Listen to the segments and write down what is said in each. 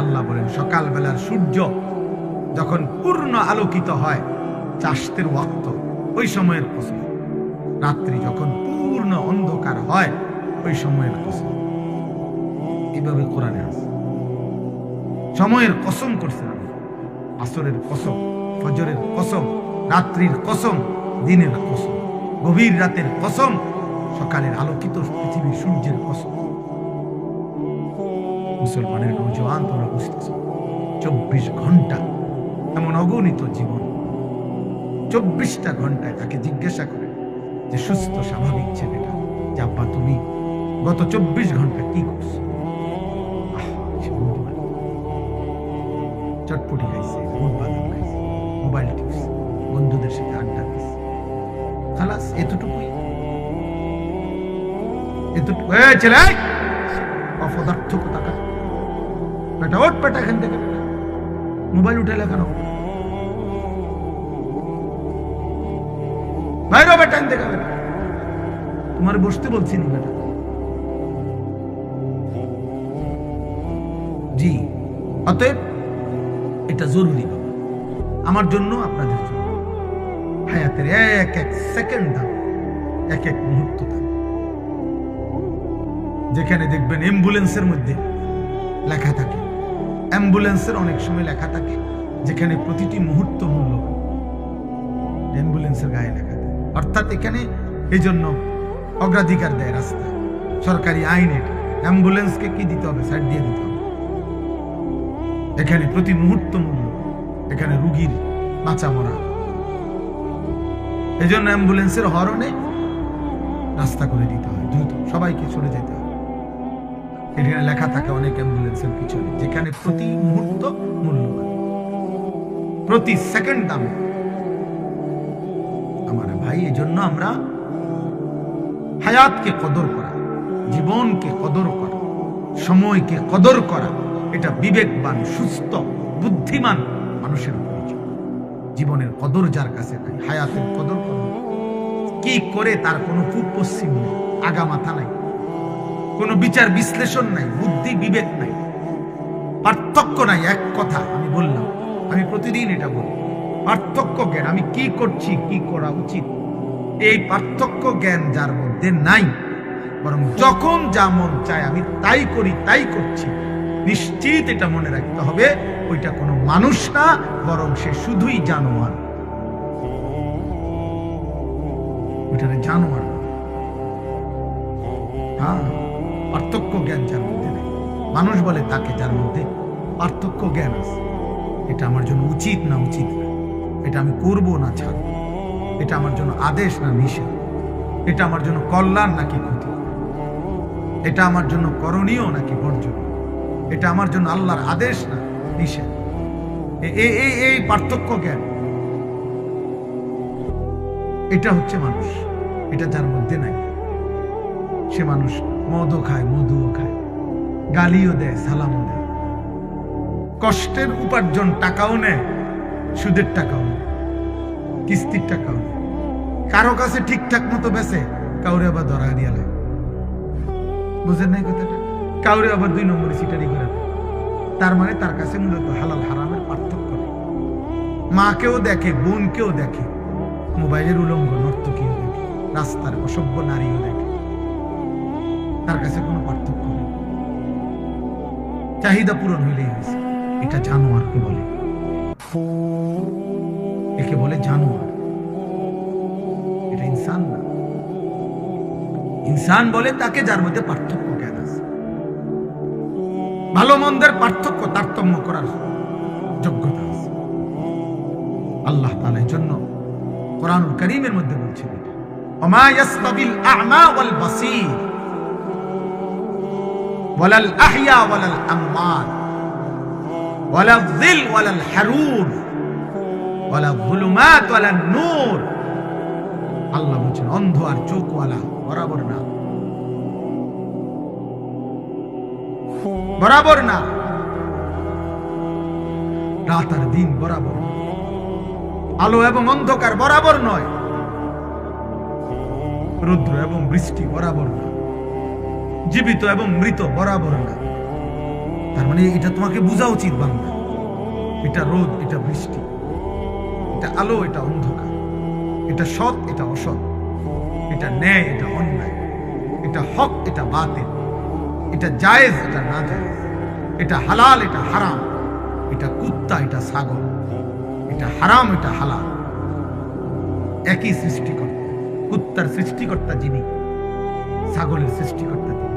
আল্লাহ বলেন, সকালবেলার সূর্য যখন পূর্ণ আলোকিত হয় চাষতের ওয়াক্ত, ওই সময়ের কসম রাত্রি যখন পূর্ণ অন্ধকার হয়, ওই সময়ের কসম এভাবে কোরআনে আছে। সময়ের কসম করছেন আল্লাহ। আসরের কসম, ফজরের কসম, রাত্রির কসম, দিনের কসম, গভীর রাতের কসম, সকালের আলোকিত পৃথিবীর সূর্যের কসম। মুসলমানের নৌজওয়ান তোমরা বুঝতেছ চব্বিশ ঘণ্টা এমন অগণিত জীবন। চব্বিশটা ঘন্টায় তাকে জিজ্ঞাসা করে যে, সুস্থ, স্বাভাবিক ছেলেটা, যে আব্বা তুমি গত চব্বিশ ঘণ্টা কি করছ। চটপটি খাইছে বাদাম খাইছে, মোবাইল টিপস বন্ধুদের সাথে আড্ডা দিচ্ছে খালাস, এতটুকুই? এতটুকু ছেলে বেটা ওট এখান থেকে মোবাইল উঠেলে কেন? বাইরে বেটা থেকে তোমার বসতে বলছি না বেটা জি, অতএব এটা জরুরি আমার জন্য আপনাদের জন্য। হায়াতের এক এক সেকেন্ড দাম, এক এক মুহূর্ত দাম। যেখানে দেখবেন অ্যাম্বুলেন্সের মধ্যে লেখা থাকে অ্যাম্বুলেন্সের অনেক সময় লেখা থাকে, যেখানে প্রতিটি মুহূর্ত মূল্য অ্যাম্বুলেন্সের গায়ে লেখা থাকে। অর্থাৎ এখানে এই জন্য অগ্রাধিকার দেয় রাস্তা। সরকারি আইন এটা অ্যাম্বুলেন্সকে কি দিতে হবে? সাইড দিয়ে দিতে হবে। এখানে প্রতি মুহূর্ত মূল্য, এখানে রুগীর বাঁচা মরা। এই জন্য অ্যাম্বুলেন্সের হরণে রাস্তা করে দিতে হয়। দ্রুত সবাইকে সরে যেতে এখানে লেখা থাকে অনেক অ্যাম্বুলেন্সের পিছনে, যেখানে প্রতি মুহূর্ত মূল্যবান। প্রতি সেকেন্ড দামে। আমার ভাই এই জন্য আমরা হায়াতকে কদর করা, জীবনকে কদর করা, সময়কে কদর করা, এটা বিবেকবান, সুস্থ, বুদ্ধিমান মানুষের পরিচয় জীবনের কদর যার কাছে নাই, হায়াতের কদর কি করে তার কোনো পূব পশ্চিম নেই, আগা মাথা নাই। কোনো বিচার, বিশ্লেষণ নাই, বুদ্ধি, বিবেক নাই, পার্থক্য নাই, এক কথা আমি বললাম, আমি প্রতিদিন এটা বলি, পার্থক্য জ্ঞান, আমি কি করছি, কি করা উচিত? এই পার্থক্য জ্ঞান যার মধ্যে নাই, বরং যখন যা মন চায় আমি তাই করি, তাই করছি, নিশ্চিত এটা মনে রাখতে হবে, ওইটা কোনো মানুষ না, বরং সে শুধুই জানোয়ার। ওইটারে জানোয়ার? হ্যাঁ। পার্থক্য জ্ঞান যার মধ্যে নেই। মানুষ বলে তাকে যার মধ্যে পার্থক্য জ্ঞান আছে। এটা আমার জন্য উচিত না উচিত না। এটা আমি করব না ছাড়ব। এটা আমার জন্য আদেশ না নিষেধ। এটা আমার জন্য কল্যাণ নাকি ক্ষতি? এটা আমার জন্য করণীয় নাকি বর্জন? এটা আমার জন্য আল্লাহর আদেশ না নিষেধ? এই এই পার্থক্য জ্ঞান। এটা হচ্ছে মানুষ। এটা যার মধ্যে নাই। সে মানুষ মদও খায় মধুও খায়। গালিও দেয়, সালামও দেয়। কষ্টের উপার্জন টাকাও নেয়, সুদের টাকাও নেয়, কিস্তির টাকাও নেয়। কারও কাছে ঠিকঠাক মতো বেছে কাউরে আবার ধরা দিয়া লাগে বুঝেন নাই কথাটা? কাউরে আবার দুই নম্বরে সিটারি করে তার মানে তার কাছে মূলত হালাল হারামের পার্থক্য মাকেও দেখে, বোনকেও দেখে, মোবাইলের উলঙ্গ নর্তকীও দেখে, রাস্তার অসভ্য নারীও দেখে। তার কাছে কোনো পার্থক্য নেই। চাহিদা পূরণ হইলেই হয়েছে। এটা জানোয়ারকে বলে। একে বলে জানোয়ার। এটা ইনসান না। ইনসান বলে তাকে যার মধ্যে পার্থক্য জ্ঞান আছে। ভালো মন্দের পার্থক্য, তারতম্য করার যোগ্যতা আছে। আল্লাহ এই জন্য কোরআন করিমের মধ্যে এটা। ওমা আ'মা ওয়াল বাসীর। ওয়ালাল নূর। আল্লাহ বলছেন, অন্ধ আর চোখওয়ালা বরাবর না। বরাবর না। রাত আর দিন বরাবর। আলো এবং অন্ধকার বরাবর নয়। রুদ্র এবং বৃষ্টি বরাবর না। জীবিত এবং মৃত বরাবর না। তার মানে এটা তোমাকে বোঝা উচিত বাংলা এটা রোদ, এটা বৃষ্টি, এটা আলো, এটা অন্ধকার। এটা সৎ, এটা অসৎ। এটা ন্যায়, এটা অন্যায়। এটা হক, এটা বাতিল। এটা জায়েজ, এটা না জায়েজ। এটা হালাল, এটা হারাম। এটা কুত্তা, এটা ছাগল। এটা হারাম, এটা হালাল। একই সৃষ্টিকর্তা। কুত্তার সৃষ্টিকর্তা যিনি, ছাগলের সৃষ্টিকর্তা তিনি।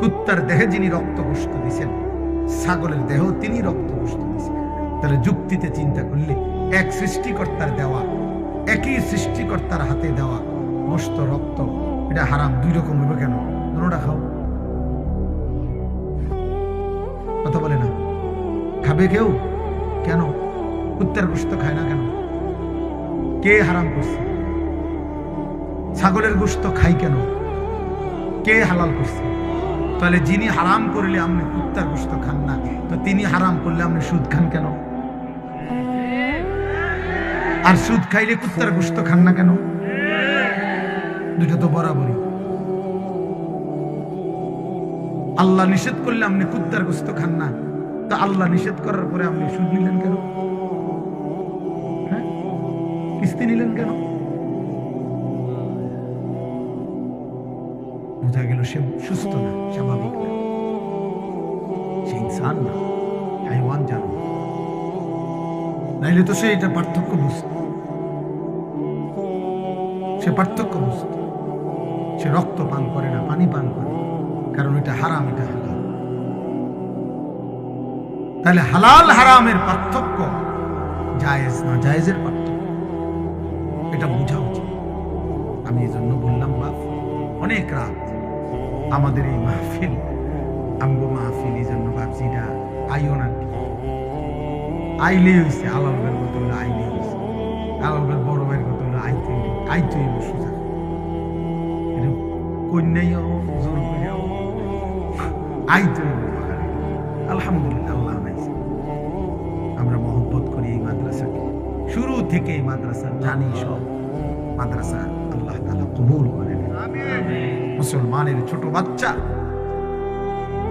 কুত্তার দেহে যিনি রক্ত রক্তপুষ্ট দিছেন, ছাগলের দেহ তিনি রক্তপুষ্ট দিছেন। তাহলে যুক্তিতে চিন্তা করলে এক সৃষ্টিকর্তার দেওয়া, একই সৃষ্টিকর্তার হাতে দেওয়া মস্ত রক্ত, এটা হারাম। দুই রকম হইবে কেন? দুটা খাও। কথা বলে না। খাবে কেউ? কেন? কুত্তার গোস্ত খায় না কেন? কে হারাম করছে? ছাগলের গোস্ত খাই কেন? কে হালাল করছে? তাহলে যিনি হারাম করলে আপনি কুত্তার গোস্ত খান না তো তিনি হারাম করলে আপনি সুদ খান কেন? আর সুদ খাইলে কুত্তার গোস্ত খান না কেন? দুটো তো বরাবরই। আল্লাহ নিষেধ করলে আপনি কুত্তার গোস্ত খান না। তো আল্লাহ নিষেধ করার পরে আপনি সুদ নিলেন কেন? হ্যাঁ? কিস্তি নিলেন কেন? বোঝা গেল সে সুস্থ না স্বাভাবিক না। সে ইনসান না, হাইওয়ান জানো। নাইলে তো সে এটা পার্থক্য বুঝত। সে পার্থক্য বুঝত। সে রক্ত পান করে না, পানি পান করে। কারণ এটা হারাম, এটা হালাল। তাহলে হালাল হারামের পার্থক্য জায়েজ না জায়েজের পার্থক্য? এটা বোঝা উচিত। আমি এই জন্য বললাম বাপ অনেক রাত আমাদের এই মাহফিল, আমগো মাহফিল এই জন্য ভাবছি এটা আইও না কি। আইলে হয়েছে আলালবের হলো আইলে হয়েছে আলালবের বড় ভাইয়ের হলো আইতে আইতেই সোজা এটা কন্যাইও জোর করিয়াও আইতে আলহামদুলিল্লাহ, আল্লাহ। আমরা মহব্বত করি এই মাদ্রাসাকে শুরু থেকে এই মাদ্রাসা জানি সব মাদ্রাসা আল্লাহ তালা কবুল করে নেন। মুসলমানের ছোট বাচ্চা।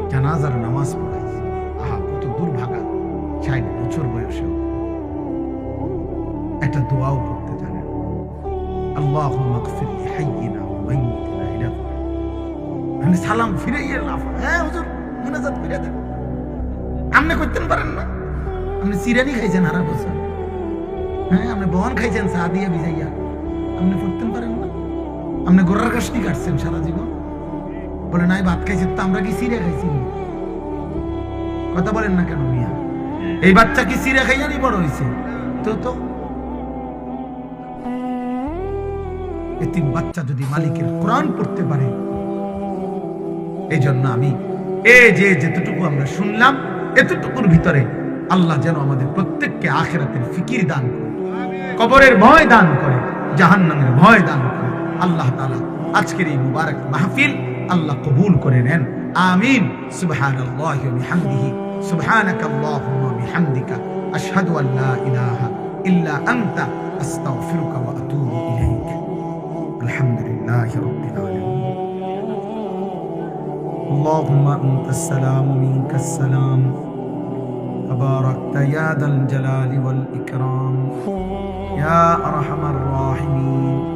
জানাজার নামাজ পড়াইছে আহা, কত দুর্ভাগা। ষাট বছর বয়সেও। একটা দোয়াও পড়তে জানেন আল্লাহ। মানে সালাম হ্যাঁ হুজুর ফিরে দেন। আপনি করতেন পারেন না? আপনি সিরানি খাইছেন হারা বছর। হ্যাঁ আপনি বহন খাইছেন আপনি পড়তেন পারেন না? আপনি গোড়ার কাশনি কাটছেন সারা জীবন? বলে, নাই, ভাত খাইছেন তো আমরা কি সিরে খাইছি? কথা বলেন না কেন মিয়া? এই বাচ্চা কি সিরে খাইয়ানি বড় হয়েছে তো তো। এতিম বাচ্চা যদি মালিকের কোরআন পড়তে পারে এই জন্য আমি এ যে যেতটুকু আমরা শুনলাম, এতটুকুর ভিতরে আল্লাহ যেন আমাদের প্রত্যেককে আখেরাতের ফিকির দান করে, কবরের ভয় দান করে, জাহান্নামের ভয় দান করে। আল্লাহ তাআলা আজকের এই মুবারক মাহফিল আল্লাহ কবুল করে নেন আমিন সুবহানাল্লাহি ওয়া বিহামদিহি সুবহানাকা আল্লাহুম্মা ওয়া বিহামদিকা আশহাদু আন লা ইলাহা ইল্লা আনতা আস্তাগফিরুকা ওয়া আতুবু ইলাইক আলহামদুলিল্লাহি রাব্বিল আলামিন اللهم أنت السلام منك السلام تباركت يا ذا الجلال والإكرام يا أرحم الراحمين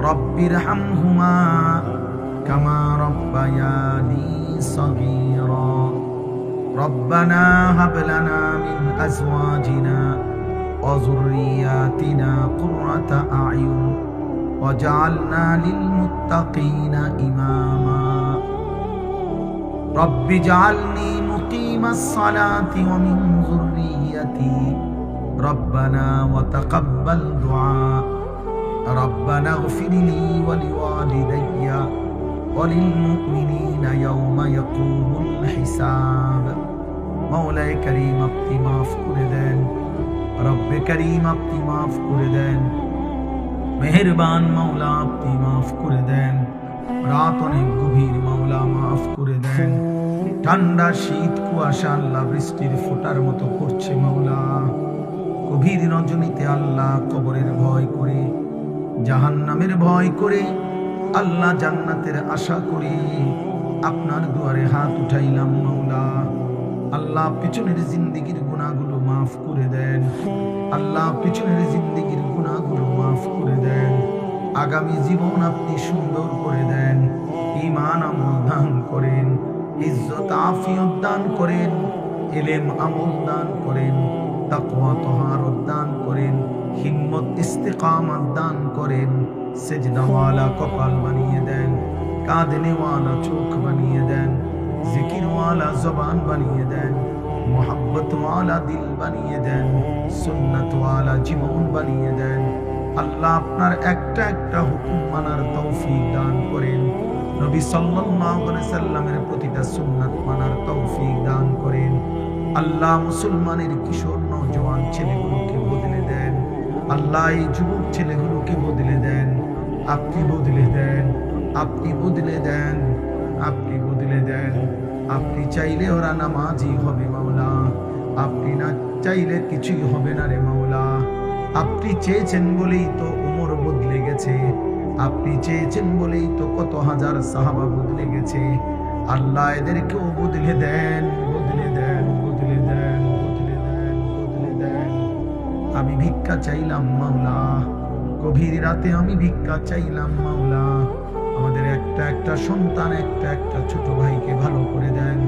رب ارحمهما كما ربياني صغيرا. ربنا هب لنا من أزواجنا وذرياتنا قرة أعين وجعلنا للمتقين إماما. رب اجعلني مقيم الصلاة ومن ذريتي. ربنا وتقبل دعاء. ربنا اغفر لي ولوالدي وللمؤمنين يوم يقوم الحساب মৌলায় করিম আপনি মাফ করে দেন রব্বে করিম আপনি মাফ করে দেন মেহেরবান মাওলা আপনি মাফ করে দেন রাত অনেক গভীর মাওলা মাফ করে দেন ঠান্ডা শীত কুয়াশা আল্লাহ বৃষ্টির ফোটার মতো পড়ছে মাওলা গভীর রজনীতে আল্লাহ কবরের ভয় করে জাহান্নামের ভয় করে আল্লাহ জান্নাতের আশা করি আপনার দুয়ারে হাত উঠাইলাম মাওলা আল্লাহ পিছনের জিন্দিগির গুণাগুলো মাফ করে দেন। আল্লাহ পিছনের জিন্দিগির গুণাগুলো মাফ করে দেন। আগামী জীবন আপনি সুন্দর করে দেন ইমান আমল দান করেন, ইজ্জত, আফিয়ত দান করেন, এলেম আমল দান করেন, তাকওয়া, তহারত দান করেন হিম্মত ইস্তেকামত দান করেন, সেজদাওয়ালা কপাল বানিয়ে দেন, কাঁদনেওয়ালা চোখ বানিয়ে দেন, জিকিরওয়ালা জবান বানিয়ে দেন, মোহাব্বতওয়ালা দিল বানিয়ে দেন, সুন্নতওয়ালা জীবন বানিয়ে দেন। আল্লাহ আপনার একটা একটা হুকুম মানার তৌফিক দান করেন। নবী সাল্লাল্লাহু আলাইহি সাল্লামের প্রতিটা সুন্নাত মানার তৌফিক দান করেন। আল্লাহ মুসলমানের কিশোর, নওজোয়ান দেন আল্লাহ এই যুবক ছেলেগুলোকে বদলে দেন। আপনি বদলে দেন। আপনি বদলে দেন। আপনি বদলে দেন। আপনি চাইলে ওরা নামাজি হবে মাওলা। আপনি না চাইলে কিছুই হবে না রে মাওলা। আপনি চেয়েছেন বলেই তো উমর বদলে গেছে। আপনি চেয়েছেন বলেই তো কত হাজার সাহাবা বদলে গেছে। আল্লাহ এদেরকেও বদলে দেন, বদলে ভিক্ষা চাইলাম মাওলা। গভীর রাতে আমি ভিক্ষা চাইলাম মাওলা। আমাদের একটা একটা সন্তান, একটা একটা ছোট ভাইকে ভালো করে দেন।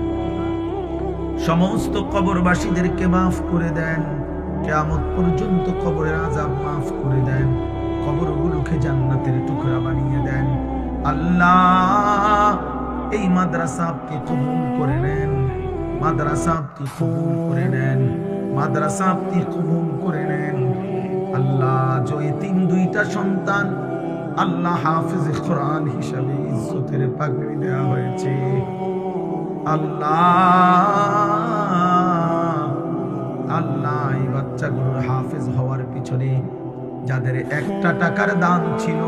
সমস্ত কবরবাসীদেরকে মাফ করে দেন। কেয়ামত পর্যন্ত কবরের আজাব মাফ করে দেন। কবরগুলোকে জান্নাতের টুকরা বানিয়ে দেন। আল্লাহ, এই মাদ্রাসা কবুল করে নেন। মাদ্রাসা আপনি কবুল করে নেন। মাদ্রাসা কবুল করে নেন। আল্লাহ, যে তিন দুইটা সন্তান আল্লাহ হাফিজ কোরআন হিসাবে ইজ্জতের পাগড়ি দেওয়া হয়েছে। আল্লাহ আল্লাহ, এই বাচ্চাগুলোর হাফেজ হওয়ার পিছনে যাদের একটা টাকার দান ছিল,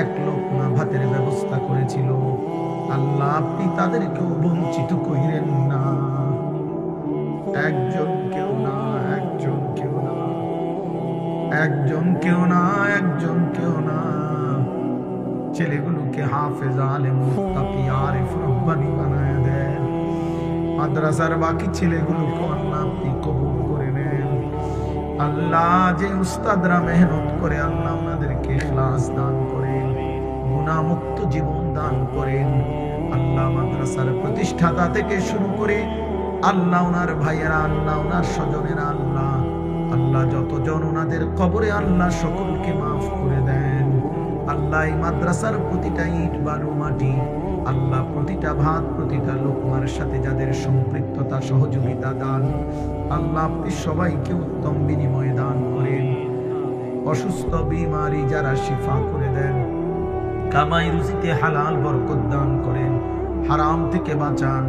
এক লোক না ভাতের ব্যবস্থা করেছিল, আল্লাহ আপনি তাদেরকেও বঞ্চিত করিলেন না। একজন একজন কেউ না, একজন কেউ না। ছেলেগুলোকে হাফেজ, আলেম, মুত্তাকি, আরিফ, রব্বানি বানায় দেন। মাদ্রাসার বাকি ছেলেগুলোকে আল্লাহ আপনি কবুল করে নেন। আল্লাহ যে উস্তাদরা মেহনত করে, আল্লাহ ওনাদেরকে ইখলাস দান করেন, গুণামুক্ত জীবন দান করেন। আল্লাহ মাদ্রাসার প্রতিষ্ঠাতা থেকে শুরু করে আল্লাহ ওনার ভাইয়েরা, আল্লাহ ওনার স্বজনেরা, আল্লাহ আল্লাহ যতজন ওনাদের কবরে, আল্লাহ সকলকে মাফ করে দেন। আল্লাহ মাদ্রাসার প্রতিটা ইট, বালু, মাটি, আল্লাহ প্রতিটা ভাত, প্রতিটা লোকমার সাথে যাদের সম্পৃক্ততা, সহযোগিতা দান, আল্লাহ আপনি সবাইকে উত্তম বিনিময় দান করেন। অসুস্থ, বিমারি যারা শিফা করে দেন, কামাই রুজিতে হালাল বরকত দান করেন, হারাম থেকে বাঁচান,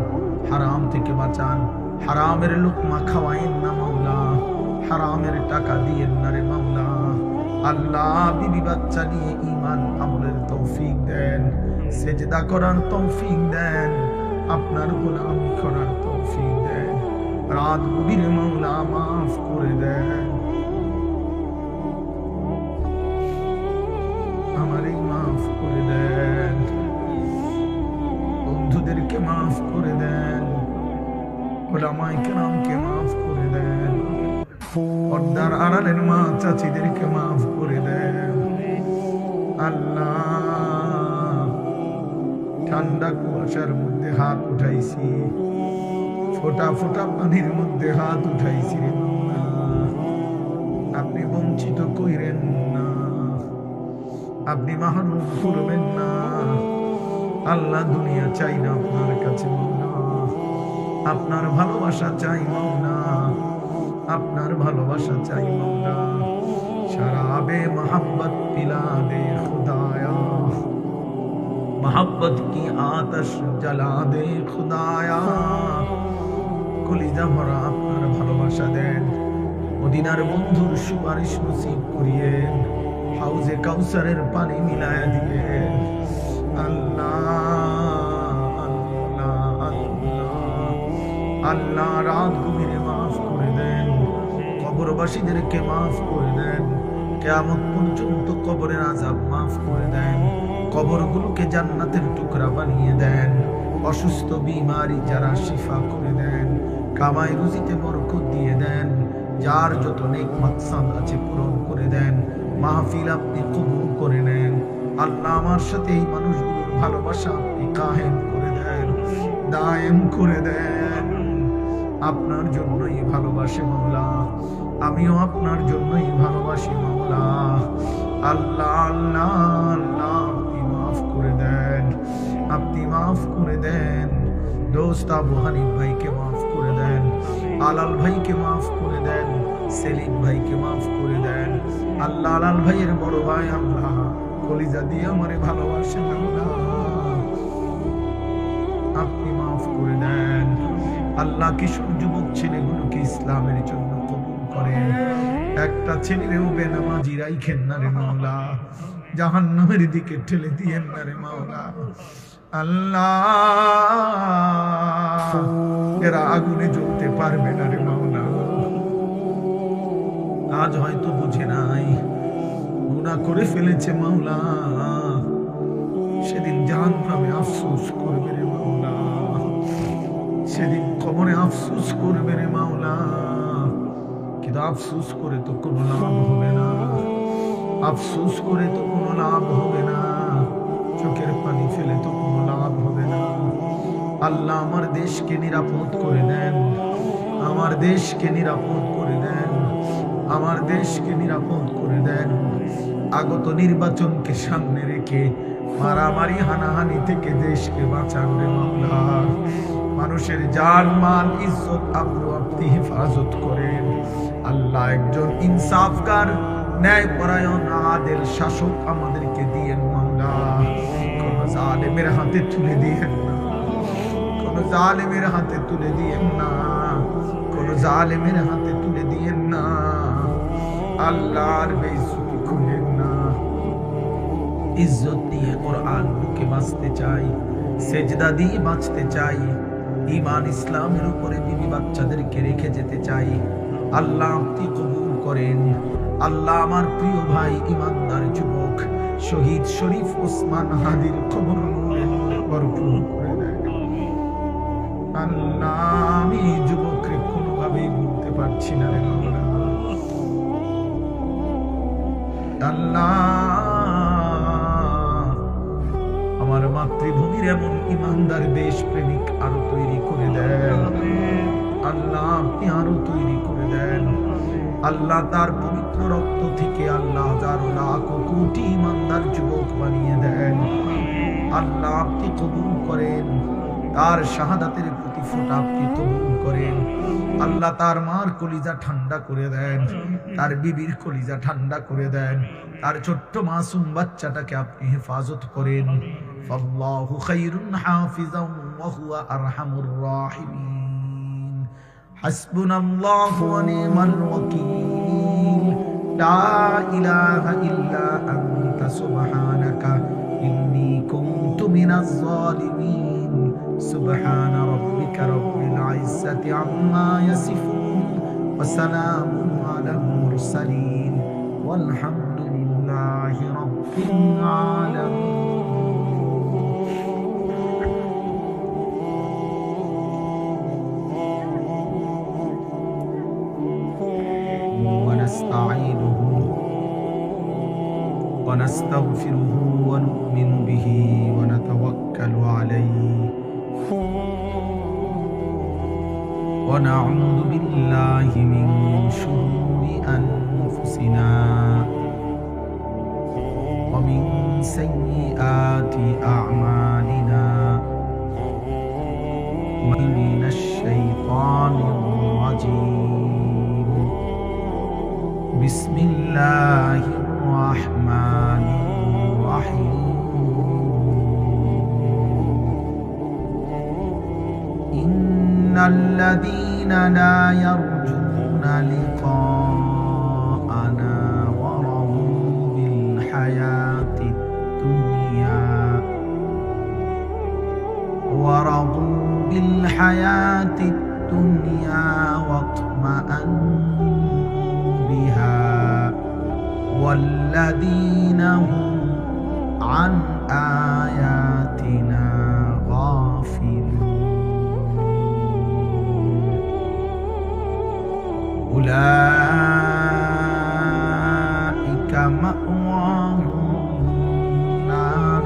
হারাম থেকে বাঁচান, হারামের লুকমা খাওয়াইন না মাওলা। হারামের টাকা দিয়ে না রে মাওলা আল্লাহ বিবি বাচ্চা নিয়ে ইমান আমলের তৌফিক দেন, সেজদা করার তৌফিক দেন, আপনার গোলামি করার তৌফিক দেন, রাত গভীর মাওলা মাফ করে দেন। আমারই মাফ করে দেন। বন্ধুদেরকে মাফ করে দেন। পর্দার আড়ালের মা চাচিদেরকে মাফ করে দেন আল্লাহ, ঠান্ডা কুয়াশার মধ্যে হাত উঠাইছি। ফোটা ফোটা পানির মধ্যে হাত উঠাইছি রে আপনি বঞ্চিত কইরেন না আপনি মাহরুম করবেন না। আল্লাহ দুনিয়া চাই না আপনার কাছে আপনার ভালোবাসা চাই মাওলা আপনার ভালোবাসা চাই মাওলা। শরাবে পিলা দে খুদায়া। محبت کی آتش জ্বালা দে খুদায়া। আপনার ভালোবাসা দেন। মদিনার বন্ধুর সুপারিশ নসিব হাউজে কাউসারের পানি মিলায়া দিয়ে আল্লাহ আল্লাহ আল্লাহ। কবরবাসীদেরকে মাফ করে দেন। কেয়ামত পর্যন্ত কবরের আজাব মাফ করে দেন। কবরগুলোকে জান্নাতের টুকরা বানিয়ে দেন। অসুস্থ, বিমারি যারা শিফা করে দেন, কামাই রুজিতে বরকত দিয়ে দেন, যার যত নেক মাকসাদ আছে পূরণ করে দেন, মাহফিল আপনি কবুল করে নেন। আল্লাহ আমার সাথে এই মানুষগুলোর ভালোবাসা আপনি কায়েম করে দেন, দায়েম করে দেন। আপনার জন্যই ভালোবাসে মাওলা। আমিও আপনার জন্যই ভালোবাসি, মাওলা। আল্লাহ আল্লাহ আল্লাহ, আপনি মাফ করে দেন, আপনি মাফ করে দেন। দোস্ত আবু হানিফ ভাইকে মাফ করে দেন, আলাল ভাইকে মাফ করে দেন, সেলিম ভাইকে মাফ করে দেন। আল্লাহ, আলাল ভাইয়ের বড় ভাই আল্লাহ, কলিজা দিয়ে আমারে ভালোবাসেন আল্লাহ। আপনি মাফ করে দেন। আল্লাহ কিশোর যুবক ছেলেগুলোকে ইসলামের জন্য একটা ছেলেরেও বেনামাজি রাইখেন না রে মাওলা। জাহান্নামের দিকে ঠেলে দিয়েন না রে মাওলা। আল্লাহ, এরা আগুনে জ্বলতে পারবে না রে মাওলা। আজ হয়তো বুঝে নাই, গুনাহ করে ফেলেছে মাওলা। সেদিন জাহান নামে আফসোস করবে রে মাওলা। সেদিন কবরে আফসোস করবে রে মাওলা। কিন্তু আফসোস করে তো কোনো লাভ হবে না। আফসুস করে তো কোনো লাভ হবে না। চোখের পানি ফেলে তো কোনো লাভ হবে না। আল্লাহ আমার দেশকে নিরাপদ করে দেন। আমার দেশকে নিরাপদ করে দেন। আমার দেশকে নিরাপদ করে দেন। আগত নির্বাচনকে সামনে রেখে মারামারি, হানাহানি থেকে দেশকে বাঁচান রে মাওলা। মানুষের জান মাল ইজ্জত আপনি হেফাজত করেন। আল্লাহ একজন ইনসাফকার ন্যায় পরায়ণ আদেল শাসক আমাদেরকে দিয়েন মাওলা কোন জালেমের হাতে তুলে দিয়েন না। কোন জালেমের হাতে তুলে দিয়েন না। কোন জালেমের হাতে তুলে দিয়েন না। আল্লাহর বেইজ্জতি খুলেন না। ইজ্জত দিয়ে কোরআন বুকে বাঁচতে চাই, সেজদা দিয়ে বাঁচতে চাই ইমান ইসলামের উপরে বিবি বাচ্চাদেরকে রেখে যেতে চাই। আল্লাহ আপনি কবুল করেন। আল্লাহ আমার প্রিয় ভাই, ইমানদার যুবক, শহীদ শরীফ ওসমান হাদির খবর ভরপুর করে আল্লাহ আমি যুবককে কোনোভাবেই ভুলতে পারছি না রে আল্লাহ আমার মাতৃভূমির এমন ইমানদার দেশ প্রেমিক আরও তৈরি করে দেন। আল্লাহ, আপনি আরও তৈরি করে দেন। আল্লাহ তার পবিত্র রক্ত থেকে আল্লাহ হাজারো লাখ কোটি ইমানদার যুবক বানিয়ে দেন। আল্লাহ আপনি কবুল করেন। তার শাহাদাতের প্রতি ফোঁটা আপনি কবুল করেন। আল্লাহ তার মার কলিজা ঠান্ডা করে দেন। তার বিবির কলিজা ঠান্ডা করে দেন। তার ছোট্ট মাসুম বাচ্চাটাকে আপনি হেফাজত করেন। ফাল্লাহু খাইরুন হাফিজাও ওয়া হুয়া আরহামুর রাহিমিন। حسبنا الله ونعم الوكيل. لا إله إلا أنت سبحانك. إني كنت من الظالمين. سبحان ربك رب العزة عما يصفون وسلام على المرسلين. والحمد لله رب العالمين. ونستغفره ونؤمن به ونتوكل عليه. ونعوذ بالله من شرور أنفسنا ومن سيئات أعمالنا. من الشيطان الرجيم. بسم الله الرحمن والذين لا يرجون لقاءنا ورضوا بالحياة الدنيا. ورضوا بالحياة الدنيا واطمأنوا بها. والذين هم عن آياتنا أولئك مأواهم النار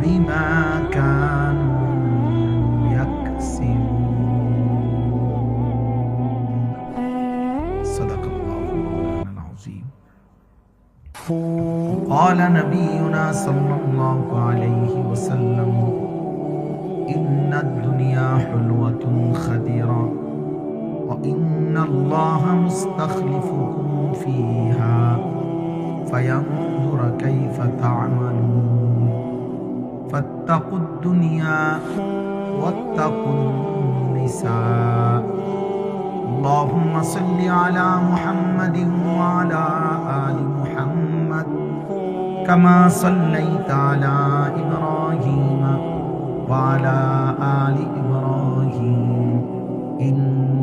بما كانوا يكسبون. صدق الله مولانا العظيم. قال نبينا صلى الله عليه وسلم إن الدنيا حلوة خديرة وإن الله مستخلفكم فيها فينظر كيف تعملون. فاتقوا الدنيا واتقوا النساء. اللهم صل على محمد وعلى آل محمد كما صليت على إبراهيم وعلى آل إبراهيم.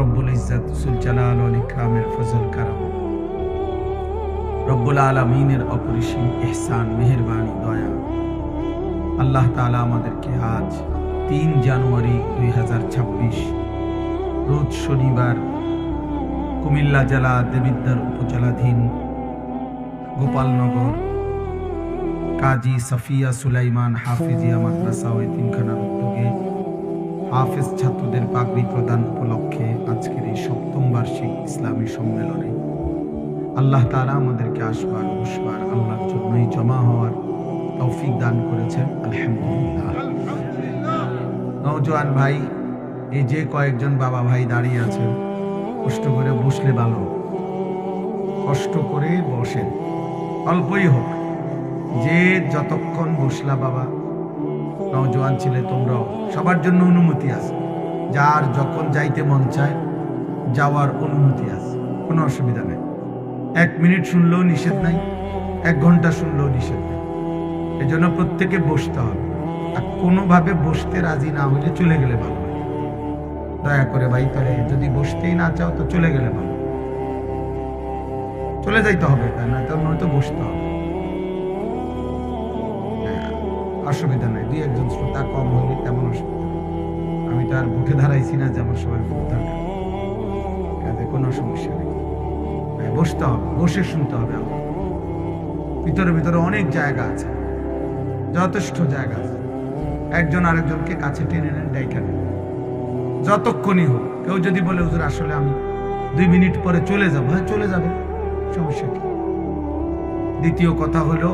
রব্বুল ইজ্জাত সুল জালাল ওয়াল ইকরামের ফজল কারাম। রব্বুল আলামিনের অপরিসীম ইহসান, মেহেরবানি, দয়া। আল্লাহ তাআলা আমাদেরকে আজ তিন জানুয়ারি দুই হাজার ছাব্বিশ, রোজ শনিবার কুমিল্লা জেলা দেবিদ্যার উপজেলাধীন গোপালনগর, কাজী সাফিয়া সুলাইমান হাফিজিয়া মাদ্রাসা ও এতিমখানার উদ্যোগে হাফেজ ছাত্রদের পাগড়ি প্রদান উপলক্ষে আজকের এই সপ্তম বার্ষিক ইসলামী সম্মেলনে আল্লাহ তারা আমাদেরকে আসবার, বসবার, আল্লাহর জন্যই জমা হওয়ার তৌফিক দান করেছেন। আলহামদুলিল্লাহ। নওজোয়ান ভাই, এই যে কয়েকজন বাবা ভাই দাঁড়িয়ে আছেন, কষ্ট করে বসলে ভালো। কষ্ট করে বসেন। অল্পই হোক। যে যতক্ষণ বসলা বাবা নওজোয়ান ছিলে তোমরাও। সবার জন্য অনুমতি আছে। যার যখন যাইতে মন চায়, যাওয়ার অনুমতি আছে। কোনো অসুবিধা নেই। এক মিনিট শুনলেও নিষেধ নাই, এক ঘণ্টা শুনলেও নিষেধ নেই। এজন্য প্রত্যেকে বসতে হবে। আর কোনোভাবে বসতে রাজি না হলে চলে গেলে ভালো। দয়া করে ভাই তবে যদি বসতেই না চাও তো চলে গেলে ভালো। চলে যাইতে হবে তাই না তো নয়তো বসতে হবে। অসুবিধা নাই। দুই একজন শ্রোতা কম হইলে তেমন অসুবিধা আমি তো আর বুকে দাঁড়াইছি না যেমন সবাই বুক দরকার। কাজে কোনো সমস্যা নেই। হ্যাঁ, বসতে হবে বসে শুনতে হবে আমার ভিতরে ভিতরে অনেক জায়গা আছে। যথেষ্ট জায়গা আছে। একজন আরেকজনকে কাছে টেনে নেন ডাইকা নেন। যতক্ষণই হোক কেউ যদি বলে হুজুর আসলে আমি দুই মিনিট পরে চলে যাব। হ্যাঁ চলে যাবে। সমস্যা কি? দ্বিতীয় কথা হলো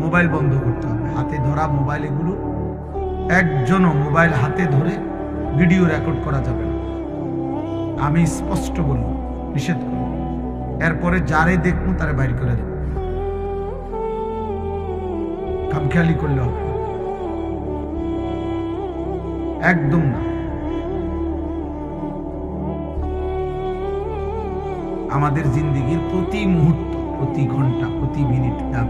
মোবাইল বন্ধ করতে হবে। হাতে ধরা মোবাইল এগুলো, একজনও মোবাইল হাতে ধরে ভিডিও রেকর্ড করা যাবে না। আমি স্পষ্ট বলব, নিষেধ করব। এরপরে যারে দেখব তারে বাইর করে দেব। খামখেয়ালি করলে হবে একদম না। আমাদের জিন্দিগির প্রতি মুহূর্ত, প্রতি ঘণ্টা, প্রতি মিনিট দাম।